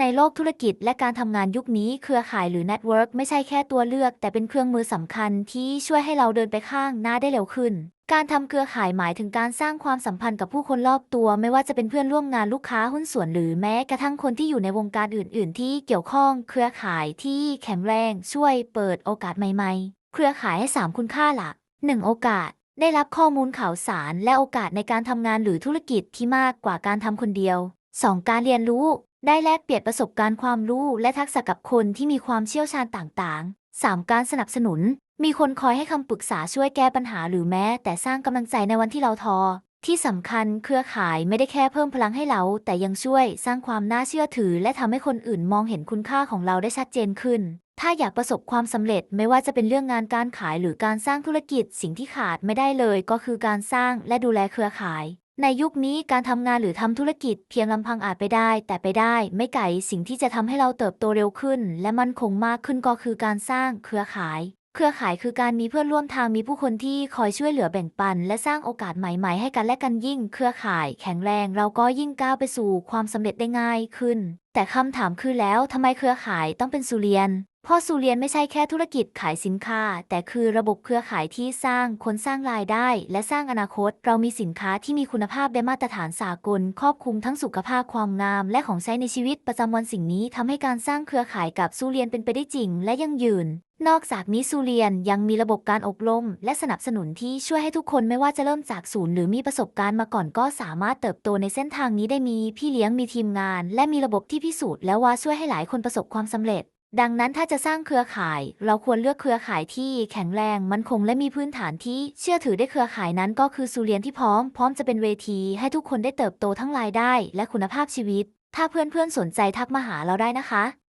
ในโลกธุรกิจและการทำงานยุคนี้เครือข่ายหรือเน็ตเวิร์กไม่ใช่แค่ตัวเลือก แต่เป็นเครื่องมือสำคัญที่ช่วยให้เราเดินไปข้างหน้าได้เร็วขึ้น การทำเครือข่ายหมายถึงการสร้างความสัมพันธ์กับผู้คนรอบตัว ไม่ว่าจะเป็นเพื่อนร่วมงานลูกค้าหุ้นส่วนหรือแม้กระทั่งคนที่อยู่ในวงการอื่น ๆ ที่เกี่ยวข้อง เครือข่ายที่แข็งแรงช่วยเปิดโอกาสใหม่ ๆ เครือข่ายให้ 3 คุณค่าหลัก 1. โอกาสได้รับข้อมูลข่าวสารและโอกาสในการทำงานหรือธุรกิจที่มากกว่าการทำคนเดียว 2. การเรียนรู้ ได้แลกเปลี่ยนประสบการณ์ความรู้และทักษะกับคนที่มีความเชี่ยวชาญต่างๆ 3. การสนับสนุน มีคนคอยให้คำปรึกษาช่วยแก้ปัญหาหรือแม้ แต่สร้างกำลังใจในวันที่เราท้อที่สำคัญเครือข่ายไม่ได้แค่เพิ่มพลังให้เรา แต่ยังช่วยสร้างความน่าเชื่อถือ และทำให้คนอื่นมองเห็นคุณค่าของเราได้ชัดเจนขึ้น ถ้าอยากประสบความสำเร็จไม่ว่าจะเป็นเรื่องงานการขายหรือการสร้างธุรกิจ สิ่งที่ขาดไม่ได้เลย ก็คือการสร้างและดูแลเครือข่าย ในยุคนี้การทำงานหรือทำธุรกิจเพียงลำพังอาจไปได้ แต่ไปได้ไม่ไกลสิ่งที่จะทำให้เราเติบโตเร็วขึ้น และมั่นคงมากขึ้นก็คือการสร้างเครือข่าย เครือข่ายคือการมีเพื่อนร่วมทางมีผู้คนที่คอยช่วยเหลือแบ่งปัน และสร้างโอกาสใหม่ ๆ ให้กันและกันยิ่ง เครือข่ายแข็งแรงเราก็ยิ่งก้าวไปสู่ความสำเร็จได้ง่ายขึ้น แต่คำถามคือแล้วทำไมเครือข่ายต้องเป็นสุเรียน พราะสุเรียนไม่ใช่แค่ธุรกิจขายสินค้า แต่คือระบบเครือข่ายที่สร้างคนสร้างรายได้ และสร้างอนาคต เรามีสินค้าที่มีคุณภาพได้มาตรฐานสากล ครอบคลุมทั้งสุขภาพความงาม และของใช้ในชีวิตประจำวันสิ่งนี้ทำให้การสร้างเครือข่ายกับสุเรียนเป็นไปได้จริง และยั่งยืน นอกจากนี้สุเรียนยังมีระบบการอบรม และสนับสนุนที่ช่วยให้ทุกคนไม่ว่าจะเริ่มจากศูนย์หรือมีประสบการณ์มาก่อนก็สามารถเติบโตในเส้นทางนี้ได้มีพี่เลี้ยงมีทีมงาน และมีระบบที่พิสูจน์แล้วว่าช่วยให้หลายคนประสบความสำเร็จ ดังนั้นถ้าจะสร้างเครือข่าย เราควรเลือกเครือข่ายที่แข็งแรงมั่นคงและมีพื้นฐานที่เชื่อถือได้เครือข่ายนั้นก็คือสุเรียนที่พร้อม พร้อมจะเป็นเวทีให้ทุกคนได้เติบโตทั้งรายได้ และคุณภาพชีวิต ถ้าเพื่อนๆสนใจทักมาหาเราได้นะคะ